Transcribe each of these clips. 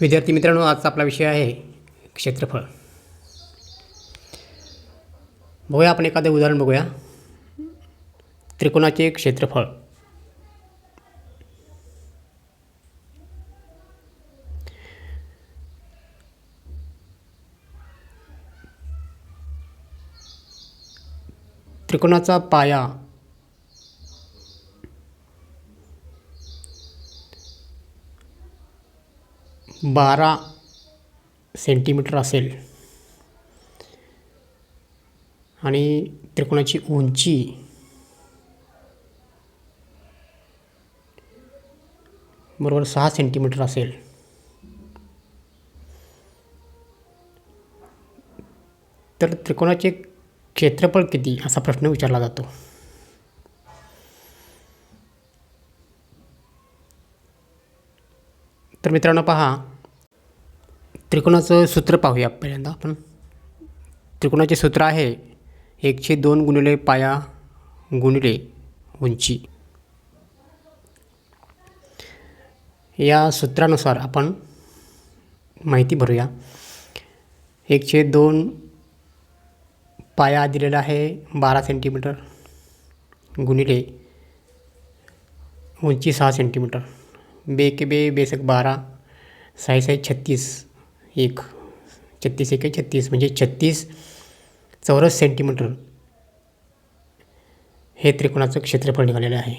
विद्यार्थी मित्रांनो आजचा आपला विषय आहे क्षेत्रफळ. बघूया आपण एखादं उदाहरण बघूया. त्रिकोणाचे क्षेत्रफळ. त्रिकोणाचा पाया बारा सेंटीमीटर असेल. आणि त्रिकोणाची उंची बरोबर सहा सेंटीमीटर असेल. तर त्रिकोणाचे क्षेत्रफळ किती? असा प्रश्न विचारला जातो. तर मित्रांनो पहा त्रिकोणाचं सूत्र पाहूया पहिल्यांदा आपण. त्रिकोणाचे सूत्र आहे एकशे दोन गुणिले पाया गुणिले उंची. या सूत्रानुसार आपण माहिती भरूया. एकशे दोन पाया दिलेला आहे बारा सेंटीमीटर गुणिले उंची सहा सेंटीमीटर. बे के बे बेसक बारा साई साई छत्तीस एक छत्तीस एक छत्तीस. म्हणजे छत्तीस चौरस सेंटीमीटर हे त्रिकोणाचं क्षेत्रफळ निघालेलं आहे.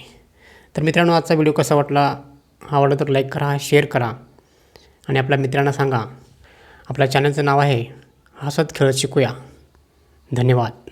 तर मित्रांनो आजचा व्हिडिओ कसा वाटला? आवडला तर लाईक करा शेअर करा आणि आपल्या मित्रांना सांगा. आपल्या चॅनलचं नाव आहे हसत खेळत शिकूया. धन्यवाद.